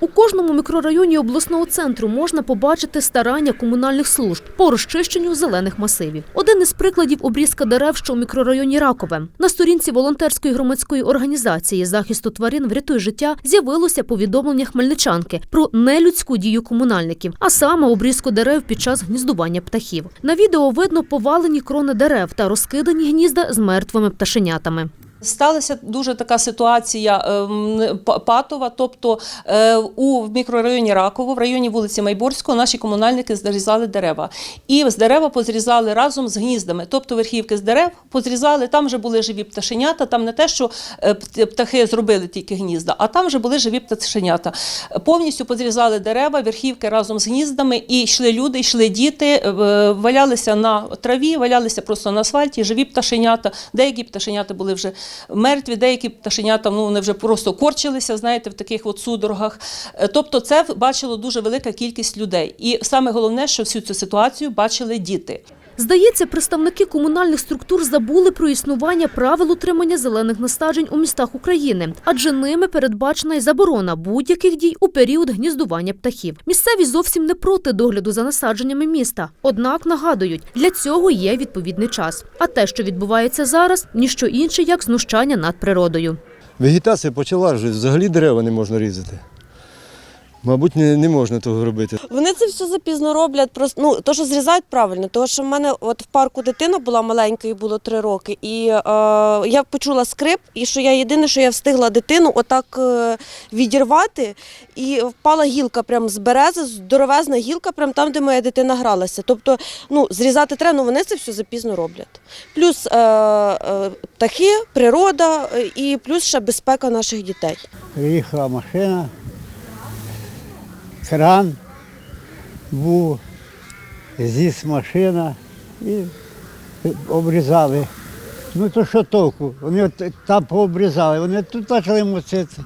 У кожному мікрорайоні обласного центру можна побачити старання комунальних служб по розчищенню зелених масивів. Один із прикладів обрізка дерев, що у мікрорайоні Ракове. На сторінці волонтерської громадської організації захисту тварин врятуй життя з'явилося повідомлення хмельничанки про нелюдську дію комунальників, а саме обрізку дерев під час гніздування птахів. На відео видно повалені крони дерев та розкидані гнізда з мертвими пташенятами. Сталася дуже така ситуація ем, патова. Тобто е, у мікрорайоні Раково, в районі вулиці Майборського, наші комунальники зрізали дерева. І з дерева позрізали разом з гніздами. Тобто верхівки з дерев позрізали, там вже були живі пташенята. Там не те, що е, птахи зробили тільки гнізда, а там вже були живі пташенята. Повністю позрізали дерева, верхівки разом з гніздами, і йшли люди, йшли діти, е, валялися на траві, валялися просто на асфальті, живі пташенята. Деякі пташенята були вже мертві, деякі пташенята ну, вони вже просто корчилися, знаєте, в таких от судорогах. Е, Тобто це бачило дуже велика кількість людей. І саме головне, що всю цю ситуацію бачили діти. Здається, представники комунальних структур забули про існування правил утримання зелених насаджень у містах України, адже ними передбачена й заборона будь-яких дій у період гніздування птахів. Місцеві зовсім не проти догляду за насадженнями міста. Однак нагадують, для цього є відповідний час. А те, що відбувається зараз, ніщо інше, як знущання над природою. Вегетація почала вже, взагалі дерева не можна різати. Мабуть, не, не можна того робити. Вони це все запізно роблять. Просто ну то, що зрізають правильно, тому що в мене от в парку дитина була маленька, їй було три роки, і е, я почула скрип, і що я єдине, що я встигла дитину отак е, відірвати, і впала гілка прямо з берези, здоровезна гілка, прямо там, де моя дитина гралася. Тобто, ну зрізати треба, ну вони це все запізно роблять. Плюс е, е, птахи, природа е, і плюс ще безпека наших дітей. Приїхала машина, кран був, зіс машина і обрізали. Ну то що толку? Вони там пообрізали, вони тут почали мусити.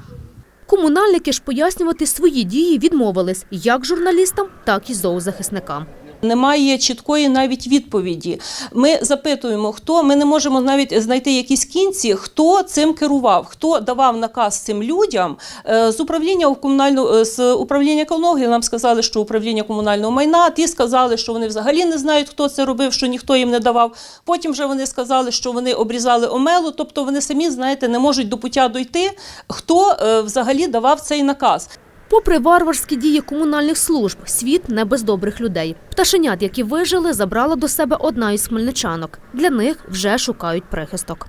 Комунальники ж пояснювати свої дії відмовились як журналістам, так і зоозахисникам. Немає чіткої навіть відповіді. Ми запитуємо, хто ми не можемо навіть знайти якісь кінці, хто цим керував, хто давав наказ цим людям Е, з управління комунального з управління екології. Нам сказали, що управління комунального майна. Ті сказали, що вони взагалі не знають, хто це робив, що ніхто їм не давав. Потім вже вони сказали, що вони обрізали омелу. Тобто вони самі знаєте, не можуть до пуття дойти, хто е, взагалі давав цей наказ. Попри варварські дії комунальних служб, світ не без добрих людей. Пташенят, які вижили, забрала до себе одна із хмельничанок. Для них вже шукають прихисток.